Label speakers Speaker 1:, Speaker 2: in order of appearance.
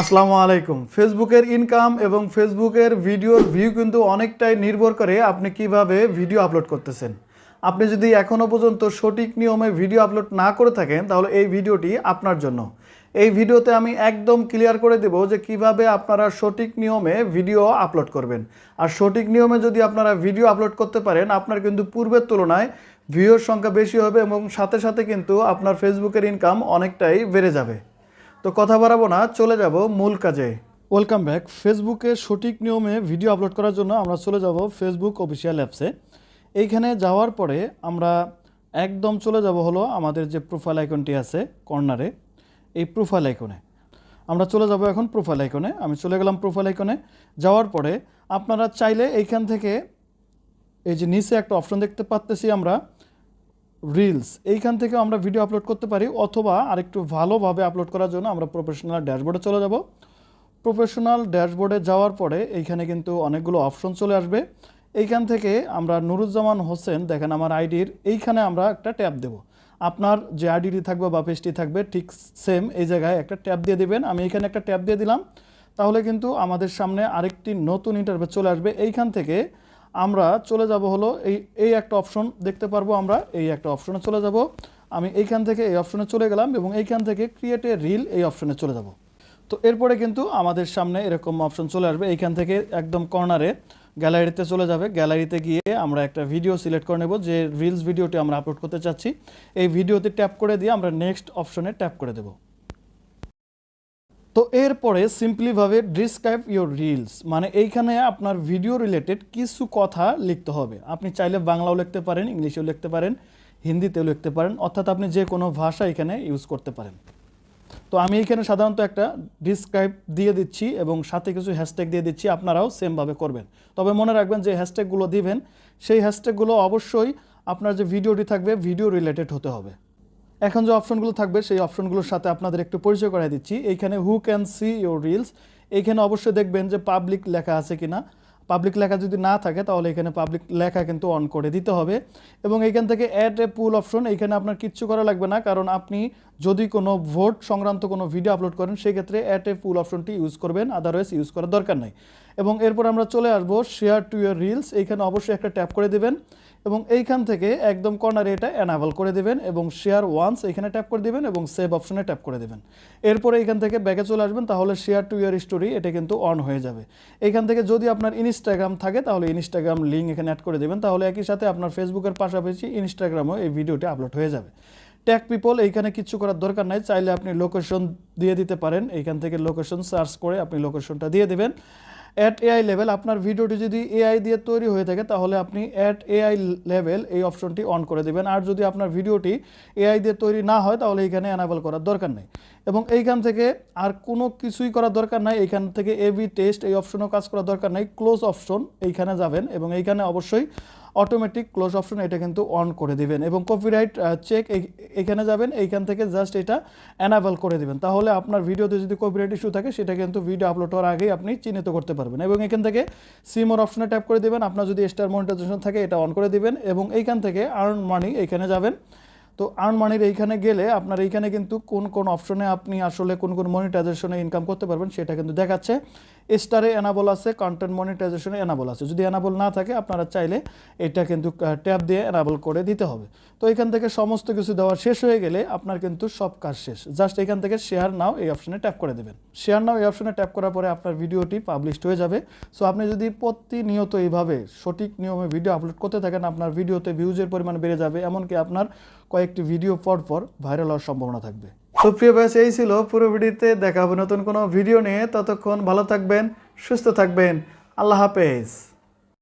Speaker 1: আসসালামু আলাইকুম। ফেসবুকের ইনকাম এবং ফেসবুকের ভিডিওর ভিউ কিন্তু অনেকটাই নির্ভর করে আপনি কীভাবে ভিডিও আপলোড করতেছেন। আপনি যদি এখনও পর্যন্ত সঠিক নিয়মে ভিডিও আপলোড না করে থাকেন, তাহলে এই ভিডিওটি আপনার জন্য। এই ভিডিওতে আমি একদম ক্লিয়ার করে দেব যে কীভাবে আপনারা সঠিক নিয়মে ভিডিও আপলোড করবেন। আর সঠিক নিয়মে যদি আপনারা ভিডিও আপলোড করতে পারেন, আপনার কিন্তু পূর্বের তুলনায় ভিউর সংখ্যা বেশি হবে এবং সাথে সাথে কিন্তু আপনার ফেসবুকের ইনকাম অনেকটাই বেড়ে যাবে। তো কথা বাড়াবো না, চলে যাব মূল কাজে। ওয়েলকাম ব্যাক ফেসবুকে সঠিক নিয়মে ভিডিও আপলোড করার জন্য আমরা চলে যাব ফেসবুক অফিসিয়াল অ্যাপসে এইখানে যাওয়ার পরে আমরা একদম চলে যাব হলো আমাদের যে প্রোফাইল আইকনটি আছে কর্নারে এই প্রোফাইল আইকনে আমরা চলে যাব এখন প্রোফাইল আইকনে আমি চলে গেলাম প্রোফাইল আইকনে যাওয়ার পরে আপনারা চাইলে এইখান থেকে এই যে নিচে একটা অপশন দেখতে পাচ্তেছি আমরা। রিলস এইখান থেকে আমরা ভিডিও আপলোড করতে পারি, অথবা আরেকটু ভালোভাবে আপলোড করার জন্য আমরা প্রফেশনাল ড্যাশবোর্ডে চলে যাব। প্রফেশনাল ড্যাশবোর্ডে যাওয়ার পরে এইখানে কিন্তু অনেকগুলো অপশন চলে আসবে। এইখান থেকে আমরা নুরুজ্জামান হোসেন, দেখেন আমার আইডির এইখানে আমরা একটা ট্যাব দেব। আপনার যে আইডিটি থাকবে বা পেজটি থাকবে, ঠিক সেম এই জায়গায় একটা ট্যাব দিয়ে দিবেন। আমি এইখানে একটা ট্যাব দিয়ে দিলাম। তাহলে কিন্তু আমাদের সামনে আরেকটি নতুন ইন্টারভিউ চলে আসবে। এইখান থেকে আমরা চলে যাব হলো এই এই একটা অপশন দেখতে পারব আমরা, এই একটা অপশনে চলে যাব। আমি এইখান থেকে এই অপশনে চলে গেলাম এবং এইখান থেকে ক্রিয়েট এ রিল এই অপশনে চলে যাব। তো এরপরে কিন্তু আমাদের সামনে এরকম অপশন চলে আসবে। এইখান থেকে একদম কর্নারে গ্যালারিতে চলে যাবে। গ্যালারিতে গিয়ে আমরা একটা ভিডিও সিলেক্ট করে নেব, যে রিলস ভিডিওটি আমরা আপলোড করতে চাচ্ছি। এই ভিডিওতে ট্যাপ করে দিয়ে আমরা নেক্সট অপশনে ট্যাপ করে দেবো। তো এরপরে সিম্পলিভাবে ডিসক্রাইব ইউর রিলস মানে এইখানে আপনার ভিডিও রিলেটেড কিছু কথা লিখতে হবে। আপনি চাইলে বাংলাও লিখতে পারেন, ইংলিশেও লিখতে পারেন, হিন্দিতেও লিখতে পারেন, অর্থাৎ আপনি যে কোনো ভাষা এখানে ইউজ করতে পারেন। তো আমি এখানে সাধারণত একটা ডিসক্রাইব দিয়ে দিচ্ছি এবং সাথে কিছু হ্যাশট্যাগ দিয়ে দিচ্ছি, আপনারাও সেমভাবে করবেন। তবে মনে রাখবেন যে হ্যাশট্যাগুলো দিবেন, সেই হ্যাশট্যাগুলো অবশ্যই আপনার যে ভিডিওটি থাকবে ভিডিও রিলেটেড হতে হবে। এখন যে অপশনগুলো থাকবে, সেই অপশনগুলোর সাথে আপনাদের একটু পরিচয় করাই দিচ্ছি। এইখানে who can see your reels এইখানে অবশ্যই দেখবেন যে পাবলিক লেখা আছে কিনা। পাবলিক লেখা যদি না থাকে, তাহলে এখানে পাবলিক লেখা কিন্তু অন করে দিতে হবে। এবং এইখান থেকে অ্যাড এ পুল অপশন এইখানে আপনার কিচ্ছু করা লাগবে না। কারণ আপনি যদি কোনো ভোট সংক্রান্ত কোনো ভিডিও আপলোড করেন, সেক্ষেত্রে অ্যাড এ পুল অপশনটি ইউজ করবেন আদারওয়াইজ ইউজ করার দরকার নেই। এবং এরপর আমরা চলে আসব শেয়ার টু ইয়ার রিলস এইখানে অবশ্যই একটা ট্যাপ করে দেবেন। এবং এইখান থেকে একদম কর্নারে এটা অ্যানাবল করে দেবেন এবং শেয়ার ওয়ান্স এখানে ট্যাপ করে দেবেন এবং সেভ অপশনে ট্যাপ করে দেবেন। এরপরে এখান থেকে ব্যাকে চলে আসবেন, তাহলে শেয়ার টু ইয়ার স্টোরি এটা কিন্তু অন হয়ে যাবে। এখান থেকে যদি আপনার ইনস্টাগ্রাম থাকে, তাহলে ইনস্টাগ্রাম লিঙ্ক এখানে অ্যাড করে দেবেন, তাহলে একই সাথে আপনার ফেসবুকের পাশাপাশি ইনস্টাগ্রামও এই ভিডিওটি আপলোড হয়ে যাবে। ট্যাগ পিপল এইখানে কিছু করার দরকার নাই, চাইলে আপনি লোকেশন দিয়ে দিতে পারেন। এইখান থেকে লোকেশন সার্চ করে আপনি লোকেশনটা দিয়ে দেবেন। অ্যাট এআই লেভেল আপনার ভিডিওটি যদি এআই দিয়ে তৈরি হয়ে থাকে, তাহলে আপনি অ্যাট এআই লেভেল এই অপশনটি অন করে দেবেন। আর যদি আপনার ভিডিওটি এআই দিয়ে তৈরি না হয়, তাহলে এইখানে অ্যানাবল করার দরকার নেই। এবং এইখান থেকে আর কোনো কিছুই করার দরকার নাই। এইখান থেকে এবি টেস্ট এই অপশনও কাজ করার দরকার নেই। ক্লোজ অপশন এইখানে যাবেন এবং এইখানে অবশ্যই অটোমেটিক ক্লোজ অপশন এটা কিন্তু অন করে দিবেন এবং কপিরাইট চেক এখানে যাবেন, এইখান থেকে জাস্ট এটা অ্যানাবেল করে দিবেন। তাহলে আপনার ভিডিওতে যদি কপিরাইট ইস্যু থাকে, সেটা কিন্তু ভিডিও আপলোড হওয়ার আগেই আপনি চিহ্নিত করতে পারবেন এবং এখান থেকে সিমোর অপশনে ট্যাপ করে দিবেন। আপনার যদি স্টার মনিটাইজেশন থাকে, এটা অন করে দিবেন এবং এইখান থেকে আর্ন মানি এখানে যাবেন। তো আর্ন মানির এইখানে গেলে আপনার এইখানে কিন্তু কোন কোন অপশনে আপনি আসলে কোন কোন মনিটাইজেশনে ইনকাম করতে পারবেন সেটা কিন্তু দেখাচ্ছে। স্টারে এনাবল আছে কন্টেন্ট মনিটাইজেশনে এনাবল আছে। যদি এনাবল না থাকে, আপনারা চাইলে এটা কিন্তু ট্যাব দিয়ে এনাবল করে দিতে হবে। তো এখান থেকে সমস্ত কিছু দেওয়া শেষ হয়ে গেলে আপনার কিন্তু সব কাজ শেষ। জাস্ট এখান থেকে শেয়ার নাও এই অপশনে ট্যাপ করে দেবেন। শেয়ার নাও এই অপশনে ট্যাপ করার পরে আপনার ভিডিওটি পাবলিশড হয়ে যাবে। সো আপনি যদি প্রতিনিয়ত এইভাবে সঠিক নিয়মে ভিডিও আপলোড করতে থাকেন, আপনার ভিডিওতে ভিউজের পরিমাণ বেড়ে যাবে। এমনকি আপনার কয়েকটি ভিডিও পর পর ভাইরাল হওয়ার সম্ভাবনা থাকবে। তো প্রিয় ব্যাস এই ছিল পুরো ভিডিওতে। দেখা হবে নতুন কোনো ভিডিও নিয়ে। ততক্ষণ ভালো থাকবেন, সুস্থ থাকবেন। আল্লাহ হাফেজ।